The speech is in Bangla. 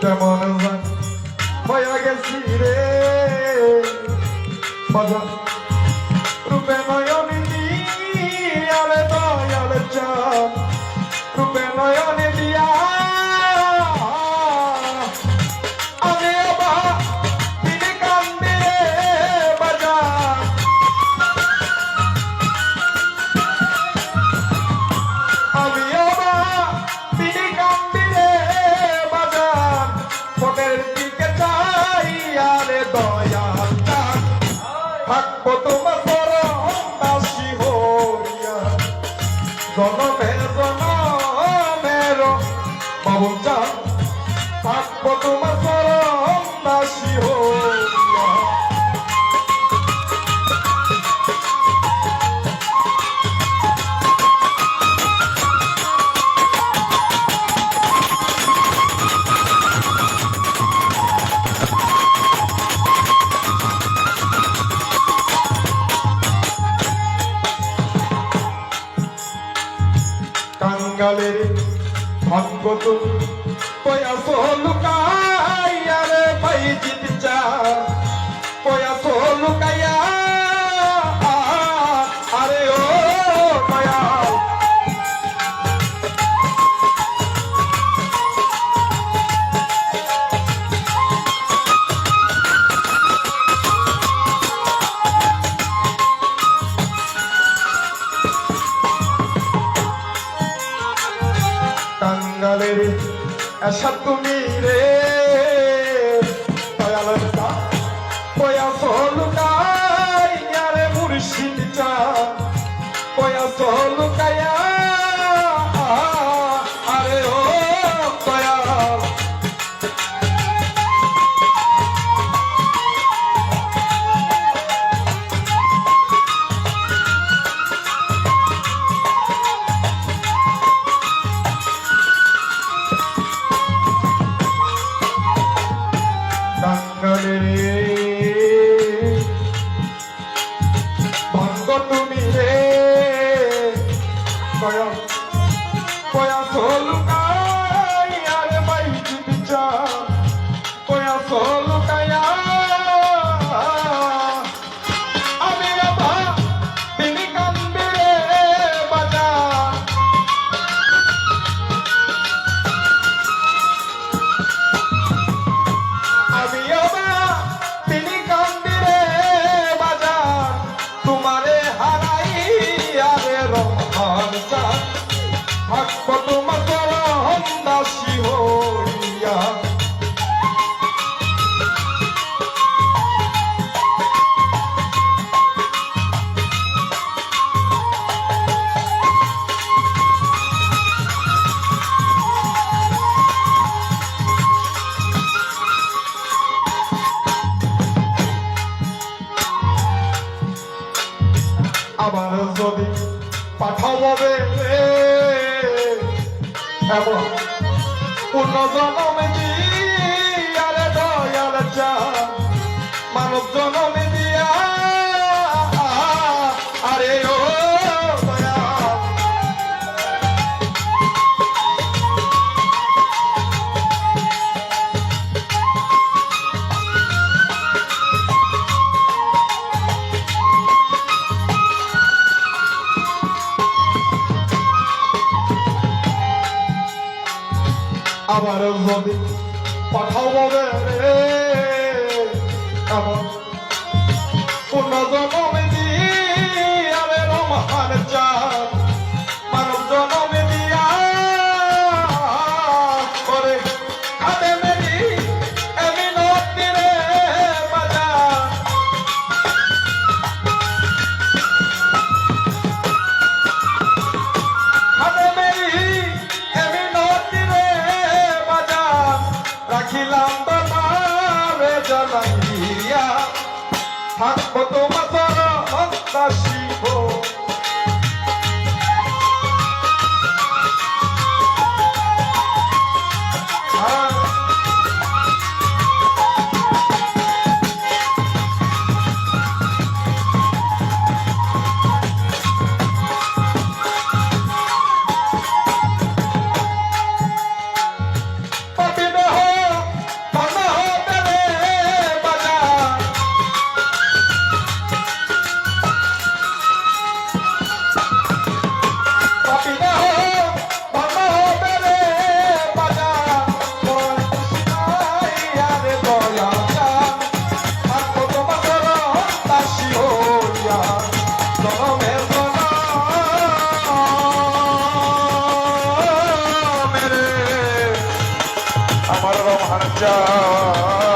তেমন হয়ে গেছি রে Mamunta, কত? কয়া সহ লুকা ऐसा तुम्हें रे স্বয়ং আবার যদি পাঠাবে এমন পুনর্জন্মে আমার নদী পাঠাও রে। আমার কোন জনমে Maharaja.